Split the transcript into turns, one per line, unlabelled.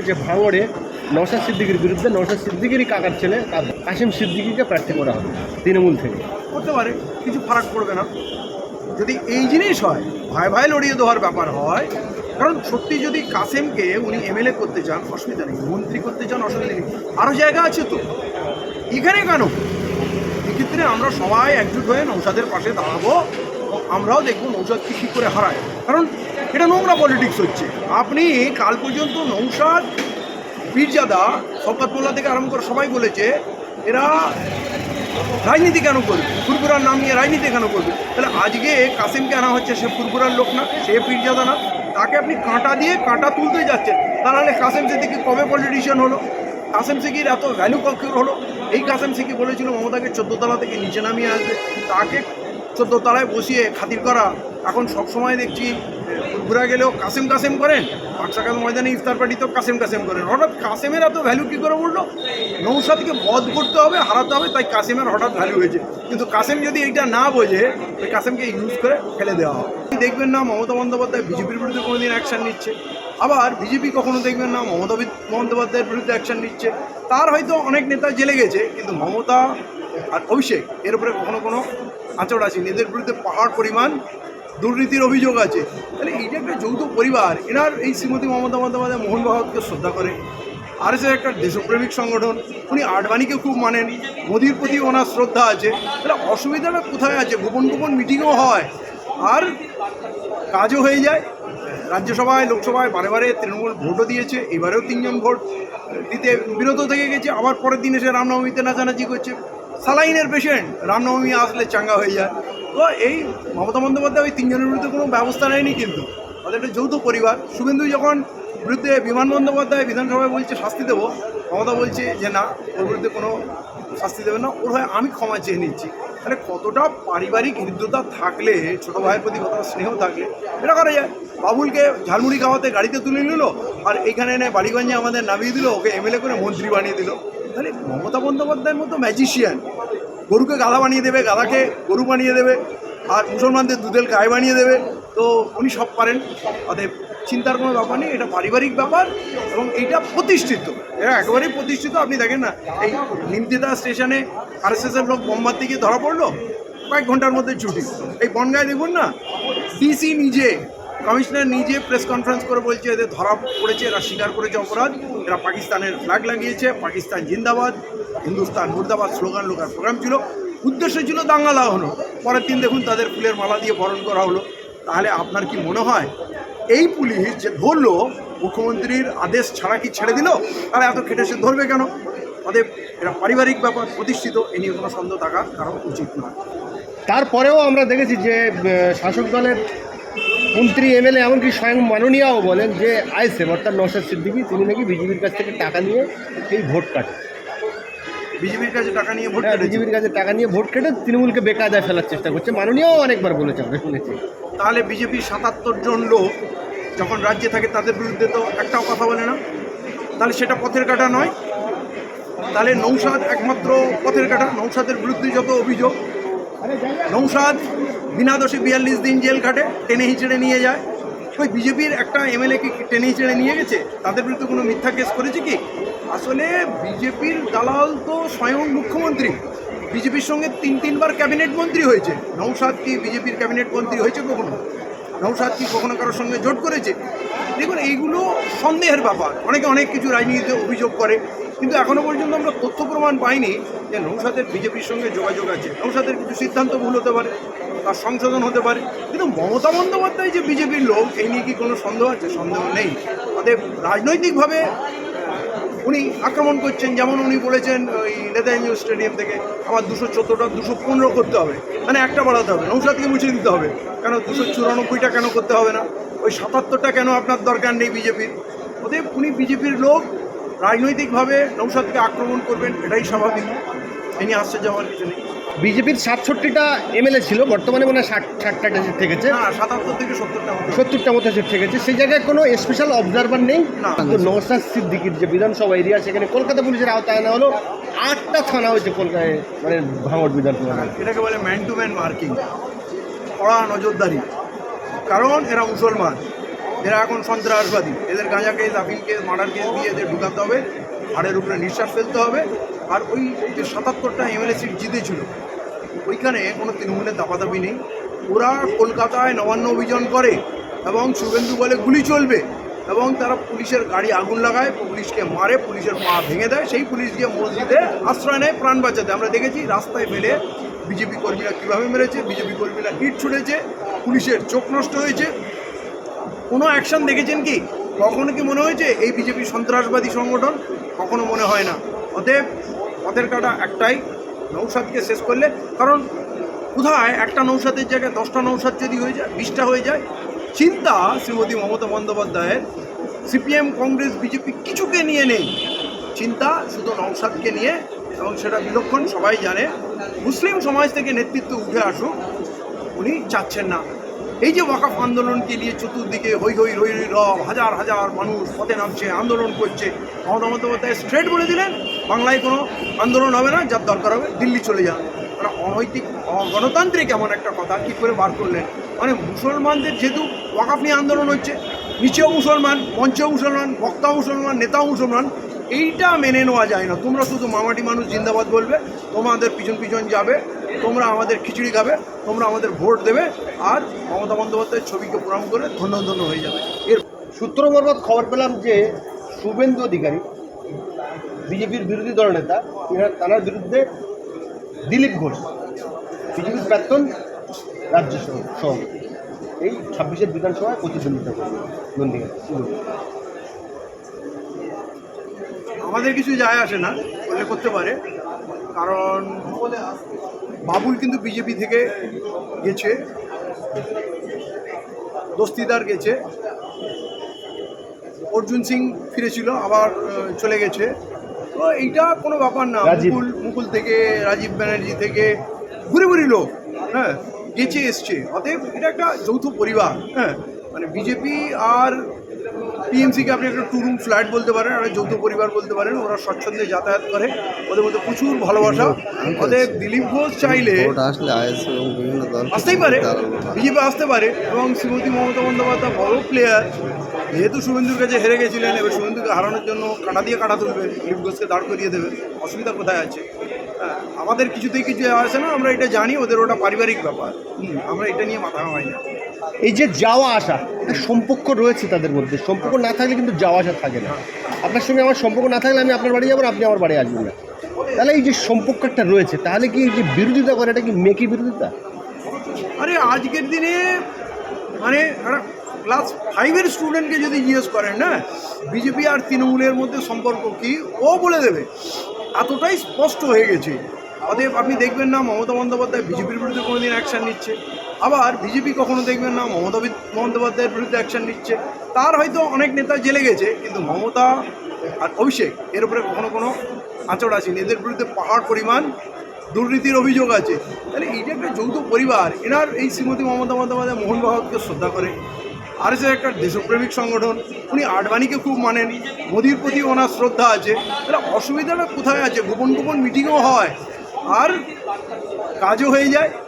যে ভাঙড়ে নওশাদ সিদ্দিকির বিরুদ্ধে নওশাদ সিদ্দিকিরই কাকার ছেলে কা- কাশিম সিদ্দিকিকে প্রার্থী করা হবে তৃণমূল থেকে।
করতে পারে, কিছু ফারাক পড়বে না। যদি এই জিনিস হয়, ভাই ভাই লড়িয়ে দেওয়ার ব্যাপার হয়, কারণ সত্যি যদি কাসেমকে উনি এমএলএ করতে চান, অসুবিধা নেই, মন্ত্রী করতে চান, অসুবিধা নেই। আরও জায়গা আছে তো। এখানে কেন? এক্ষেত্রে আমরা সবাই একজুট হয়ে নৌসাদের পাশে দাঁড়াবো আমরাও দেখব নৌসাদকে কী করে হারায়। কারণ এটা নোংরা পলিটিক্স হচ্ছে। আপনি কাল পর্যন্ত নৌসাদ পীরজাদা শওকত থেকে আরম্ভ করে সবাই বলেছে, এরা রাজনীতি কেন করবে? ফুরফুরার নাম নিয়ে রাজনীতি কেন করবে? তাহলে আজকে কাসিমকে আনা হচ্ছে সে ফুরফুরার লোক না, সে পীরজাদা না। তাকে আপনি কাঁটা দিয়ে কাঁটা তুলতে যাচ্ছেন। তাহলে কাসেম সিদ্দিকি কবে পলিটিশিয়ান হলো? কাসেম সিদ্দিকির এত ভ্যালু কখন হলো? এই কাসেম সিদ্দিকি বলেছিল মমতাকে চোদ্দতলা থেকে নিচে নামিয়ে আসবে। তাকে চোদ্দতলায় বসিয়ে খাতির করা। এখন সব সময় দেখছি ঘুরা গেলেও কাসেম কাসেম করেন পাকসাকাত ময়দানে ইফতার পার্টিতেও কাসেম কাসেম করেন। হঠাৎ কাসেমের এত ভ্যালু কী করে উঠল নৌসাদকে বধ করতে হবে, হারাতে হবে, তাই কাসেমের হঠাৎ ভ্যালু হয়েছে। কিন্তু কাসেম যদি এইটা না বোঝে ওই কাসেমকে ইউজ করে ফেলে দেওয়া হবে। দেখবেন না, মমতা বন্দ্যোপাধ্যায় বিজেপির বিরুদ্ধে কোনোদিন অ্যাকশন নিচ্ছে। আবার বিজেপি কখনো দেখবেন না, মমতা বন্দ্যোপাধ্যায়ের বিরুদ্ধে অ্যাকশন নিচ্ছে। তার হয়তো অনেক নেতা জেলে গেছে, কিন্তু মমতা আর অভিষেক, এর উপরে কখনো কোনো আচড় আছে? এদের বিরুদ্ধে পাহাড় পরিমাণ, দুর্নীতির অভিযোগ আছে। তাহলে এইটা একটা যৌথ পরিবার, এনার এই শ্রীমতী মমতা বন্দ্যোপাধ্যায় মোহন ভাগবতকে শ্রদ্ধা করে। আর এস একটা দেশপ্রেমিক সংগঠন, উনি আডবাণীকে খুব মানেন, মোদির প্রতি ওনার শ্রদ্ধা আছে। তাহলে অসুবিধাটা কোথায় আছে? গোপন গোপন মিটিংও হয়। আর কাজও হয়ে যায়। রাজ্যসভায়, লোকসভায় বারে বারে তৃণমূল ভোটও দিয়েছে, এবারেও তিনজন ভোট দিতে বিরত থেকে গেছে, আবার পরের দিন এসে রামনবমীতে নাচানাচি করছে। সালাইনের পেশেন্ট রামনবমী আসলে চাঙ্গা হয়ে যায়। তো এই মমতা বন্দ্যোপাধ্যায় ওই তিনজনের বিরুদ্ধে কোনো ব্যবস্থা নেয়নি কিন্তু। তাদের একটা যৌথ পরিবার। শুভেন্দু যখন বিরুদ্ধে বিমান বন্দ্যোপাধ্যায় বিধানসভায় বলছে শাস্তি দেবো, মমতা বলছে যে না, ওর বিরুদ্ধে কোনো শাস্তি দেবে না। ওর হয় আমি ক্ষমা চেয়ে নিচ্ছি। তাহলে কতটা পারিবারিক হৃদ্যতা থাকলে, ছোটো ভাইয়ের প্রতি কতটা স্নেহ থাকলে, এটা করা যায়। বাবুলকে ঝালমুড়ি খাওয়াতে গাড়িতে তুলে নিল, আর এখানে এনে বাড়িগঞ্জে আমাদের নামিয়ে দিল, ওকে এমএলএ করে মন্ত্রী বানিয়ে দিল। তাহলে মমতা বন্দ্যোপাধ্যায়ের মতো ম্যাজিশিয়ান গরুকে গাধা বানিয়ে দেবে, গাধাকে গরু বানিয়ে দেবে, আর মুসলমানদের দুধের গায়ে বানিয়ে দেবে, তো উনি সব পারেন। অতএব চিন্তার কোনো ব্যাপার নেই, এটা পারিবারিক ব্যাপার এবং এইটা প্রতিষ্ঠিত। এটা একেবারেই প্রতিষ্ঠিত। আপনি দেখেন না, এই নিমতিদা স্টেশনে আরএসএসের লোক বোম্বার থেকে ধরা পড়ল? কয়েক ঘণ্টার মধ্যে ছুটি। এই বনগায় দেখুন না ডিসি নিজে কমিশনার নিজে প্রেস কনফারেন্স করে বলছে এদের ধরা পড়েছে, এরা স্বীকার করেছে অপরাধ, এরা পাকিস্তানের ফ্ল্যাগ লাগিয়েছে, পাকিস্তান জিন্দাবাদ, হিন্দুস্তান মুর্দাবাদ স্লোগান লোকার প্রোগ্রাম ছিল। উদ্দেশ্য ছিল দাঙ্গা লাগানো। পরের দিন দেখুন তাদের ফুলের মালা দিয়ে বরণ করা হলো। তাহলে আপনার কি মনে হয়, এই পুলিশ যে ধরলো, মুখ্যমন্ত্রীর আদেশ ছাড়া কি ছেড়ে দিল? তাহলে এত খেটে সে ধরবে কেন? অতএব এটা পারিবারিক ব্যাপার প্রতিষ্ঠিত, এ নিয়ে কোনো সন্দেহ থাকা কারণ উচিত নয়।
তারপরেও আমরা দেখেছি যে শাসক দলের মন্ত্রী এমএলএ এমনকি স্বয়ং মাননীয়াও বলেন যে আইসেম অর্থাৎ নওশাদ সিদ্দিকি তিনি নাকি বিজেপির কাছ থেকে টাকা নিয়ে এই ভোট কাটে।
বিজেপির কাছে টাকা নিয়ে ভোট
হ্যাঁ, বিজেপির কাছে টাকা নিয়ে ভোট কেটে তৃণমূলকে বেকায়দায় ফেলার চেষ্টা করছে। মাননীয়াও অনেকবার বলেছে আমরা শুনেছি।
তাহলে বিজেপির সাতাত্তর জন লোক যখন রাজ্যে থাকে তাদের বিরুদ্ধে তো একটাও কথা বলে না। তাহলে সেটা পথের কাটা নয়। তাহলে নৌসাদ একমাত্র পথের কাটা। নৌসাদের বিরুদ্ধে যত অভিযোগ নৌসাদ বিনা দোষে বিয়াল্লিশ দিন জেল কাটে টেনে হিচড়ে নিয়ে যায়। ওই বিজেপির একটা এমএলএ কি টেনে হিচড়ে নিয়ে গেছে? তাদের বিরুদ্ধে কোনো মিথ্যা কেস করেছে কি? আসলে বিজেপির দালাল তো স্বয়ং মুখ্যমন্ত্রী। বিজেপির সঙ্গে তিন, তিনবার ক্যাবিনেট মন্ত্রী হয়েছে। নৌসাদ কি বিজেপির ক্যাবিনেট মন্ত্রী হয়েছে কখনো? নৌসাদ কি কখনো কারোর সঙ্গে জোট করেছে? দেখুন, এইগুলো সন্দেহের ব্যাপার। অনেকে অনেক কিছু রাজনীতিতে অভিযোগ করে, কিন্তু এখনও পর্যন্ত আমরা তথ্য প্রমাণ পাইনি যে নৌসাদের বিজেপির সঙ্গে যোগাযোগ আছে, নৌসাদের কিছু সিদ্ধান্ত ভুল হতে পারে, তার সংশোধন হতে পারে। কিন্তু মমতা বন্দ্যোপাধ্যায় যে বিজেপির লোক, এই নিয়ে কি কোনো সন্দেহ আছে? সন্দেহ নেই। অতএব রাজনৈতিকভাবে উনি আক্রমণ করছেন, যেমন উনি বলেছেন ওই নেতাঞ্জ স্টেডিয়াম থেকে আমার দুশো চোদ্দোটা, দুশো পনেরো করতে হবে। মানে একটা বাড়াতে হবে, নৌসাদকে মুছে দিতে হবে। কেন দুশো চুরানব্বইটা কেন করতে হবে না? ওই সাতাত্তরটা কেন আপনার দরকার নেই বিজেপির? অতএব উনি বিজেপির লোক, রাজনৈতিকভাবে নৌসাদকে আক্রমণ করবেন, এটাই স্বাভাবিক। এ নিয়ে আশ্চর্য হওয়ার কিছু নেই।
বিজেপির সাতষট্টিটা এমএলএ ছিল বর্তমানে মনে হয় ষাট ষাটটা সিট থেকেছে
না সাতাত্তর থেকে সত্তরটা মতো।
সত্তরটা মতো সিট থেকেছে সেই জায়গায় কোনো স্পেশাল অবজারভার নেই?
না।
তো নওশাদ সিদ্দিকির যে বিধানসভা এরিয়া সেখানে কলকাতা পুলিশের আওতায় আনা হলো। আটটা থানা হয়েছে কলকাতায় মানে ভাঙড় বিধানসভা
এটাকে বলে ম্যান টু ম্যান মার্কিং কড়া নজরদারি। কারণ এরা মুসলমান। এরা এখন সন্ত্রাসবাদী। এদের গাঁজা case appeal case murder case দিয়ে এদের ঢুকাতে হবে। হাড়ের উপরে নিঃশ্বাস ফেলতে হবে। আর ওই যে সাতাত্তরটা এমএলএ সিট জিতেছিল, ওইখানে কোনো তৃণমূলের দাপাদাপি নেই। ওরা কলকাতায় নবান্ন অভিযান করে এবং শুভেন্দু বলে গুলি চলবে এবং তারা পুলিশের গাড়ি আগুন লাগায়, পুলিশকে মারে, পুলিশের পা ভেঙে দেয়। সেই পুলিশ গিয়ে মসজিদে আশ্রয় নেয় প্রাণ বাঁচাতে। আমরা দেখেছি রাস্তায় ফেলে বিজেপি কর্মীরা কীভাবে মেরেছে, বিজেপি কর্মীরা ইট ছুড়েছে, পুলিশের চোখ নষ্ট হয়েছে। কোনো অ্যাকশন দেখেছেন কি? কখনো কি মনে হয়েছে এই বিজেপি সন্ত্রাসবাদী সংগঠন কখনো মনে হয় না। অতএব পথের কাটা একটাই, নৌসাদকে শেষ করলে। কারণ কোথায় একটা নৌসাদের জায়গায় দশটা নৌসাদ যদি হয়ে যায়, বিশটা হয়ে যায়, চিন্তা শ্রীমতী মমতা বন্দ্যোপাধ্যায়ের। সিপিএম, কংগ্রেস, বিজেপি কিছুকে নিয়ে নেই। চিন্তা শুধু নৌসাদকে নিয়ে এবং সেটা বিলক্ষণ সবাই জানে। মুসলিম সমাজ থেকে নেতৃত্ব উঠে আসুক, উনি চাচ্ছেন না। এই যে ওয়াকাফ আন্দোলনকে নিয়ে চতুর্দিকে হৈ হৈ রই রই রব, হাজার হাজার মানুষ পথে নামছে, আন্দোলন করছে। মমতা বন্দ্যোপাধ্যায় স্ট্রেট বলে দিলেন, বাংলায় কোনো আন্দোলন হবে না, যার দরকার হবে দিল্লি চলে যান। মানে অনৈতিক, গণতান্ত্রিক এমন একটা কথা কী করে বার করলেন? মানে মুসলমানদের যেহেতু ওয়াকাফ নিয়ে আন্দোলন হচ্ছে, নিচেও মুসলমান, মঞ্চেও মুসলমান, বক্তাও মুসলমান, নেতাও মুসলমান, এইটা মেনে নেওয়া যায় না। তোমরা শুধু মামাটি মানুষ জিন্দাবাদ বলবে, তোমাদের পিছন পিছন যাবে তোমরা আমাদের খিচুড়ি খাবে, তোমরা আমাদের ভোট দেবে, আর মমতা বন্দ্যোপাধ্যায়ের ছবিকে প্রণাম করে ধন্য ধন্য হয়ে যাবে। এর
সূত্র মারফত খবর পেলাম যে শুভেন্দু অধিকারী, বিজেপির বিরোধী দলনেতা ইনার তার বিরুদ্ধে দিলীপ ঘোষ, বিজেপির প্রাক্তন রাজ্য সভাপতি। এই ছাব্বিশের বিধানসভায় প্রতিদ্বন্দ্বিতা করবে নন্দীগ্রাম।
আমাদের কিছু যায় আসে না করতে পারে, কারণ বাবুল কিন্তু বিজেপি থেকে গেছে। দস্তিদার গেছে। অর্জুন সিং ফিরেছিল আবার চলে গেছে। তো এইটা কোনো ব্যাপার না। মুকুল মুকুল থেকে রাজীব ব্যানার্জি থেকে ঘুরে ঘুরি লোক হ্যাঁ গেছে এসছে। অতএব এটা একটা যৌথ পরিবার হ্যাঁ। মানে বিজেপি আর টিএমসিকে আপনি একটা টু রুম ফ্ল্যাট বলতে পারেন আর যৌথ পরিবার বলতে পারেন ওরা স্বচ্ছন্দে যাতায়াত করে ওদের মধ্যে প্রচুর ভালোবাসা। ওদের দিলীপ ঘোষ চাইলে আসতেই পারে। বিজেপি আসতে পারে এবং শ্রীমতী মমতা বন্দ্যোপাধ্যায় বড় প্লেয়ার যেহেতু শুভেন্দুর কাছে হেরে গেছিলেন এবার শুভেন্দুকে হারানোর জন্য কাটা দিয়ে কাটা তুলবে দিলীপ ঘোষকে দাঁড় করিয়ে দেবে অসুবিধা কোথায় আছে? হ্যাঁ, আমাদের কিছুতেই কিছু আসে না আমরা এটা জানি ওদের ওটা পারিবারিক ব্যাপার। হুম, আমরা এটা নিয়ে মাথা হয় না।
এই যে যাওয়া আসা সম্পর্ক রয়েছে তাদের মধ্যে। সম্পর্ক না থাকলে কিন্তু যাওয়া আসা থাকে না। আপনার সঙ্গে আমার সম্পর্ক না থাকলে আমি আপনার বাড়ি যাব আপনি আমার বাড়ি আসবেন না। তাহলে এই যে সম্পর্ক একটা রয়েছে, তাহলে কি এই যে বিরোধিতা করে, এটা কি মেকি বিরোধিতা?
আরে, আজকের দিনে মানে ক্লাস ফাইভের স্টুডেন্টকে যদি জিজ্ঞেস করেন, না বিজেপি আর তৃণমূলের মধ্যে সম্পর্ক কি, ও বলে দেবে। এতটাই স্পষ্ট হয়ে গেছে। অতএব আপনি দেখবেন না, মমতা বন্দ্যোপাধ্যায় বিজেপির বিরুদ্ধে কোনোদিন অ্যাকশান নিচ্ছে। আবার বিজেপি কখনো দেখবেন না, মমতা বন্দ্যোপাধ্যায়ের বিরুদ্ধে অ্যাকশান নিচ্ছে। তার হয়তো অনেক নেতা জেলে গেছে, কিন্তু মমতা আর অভিষেক, এর উপরে কখনো কোনো আঁচড় আসেনি। এদের বিরুদ্ধে পাহাড় পরিমাণ, দুর্নীতির অভিযোগ আছে। তাহলে এইটা একটা যৌথ পরিবার, এনার এই শ্রীমতী মমতা বন্দ্যোপাধ্যায় মোহন ভাগবতকে শ্রদ্ধা করে। আর এসে একটা দেশপ্রেমিক সংগঠন, উনি আডবাণীকে খুব মানেন। মোদির প্রতি ওনার শ্রদ্ধা আছে। তাহলে অসুবিধাটা কোথায় আছে? গোপন গোপন মিটিংও হয়। আর কাজও হয়ে যায়।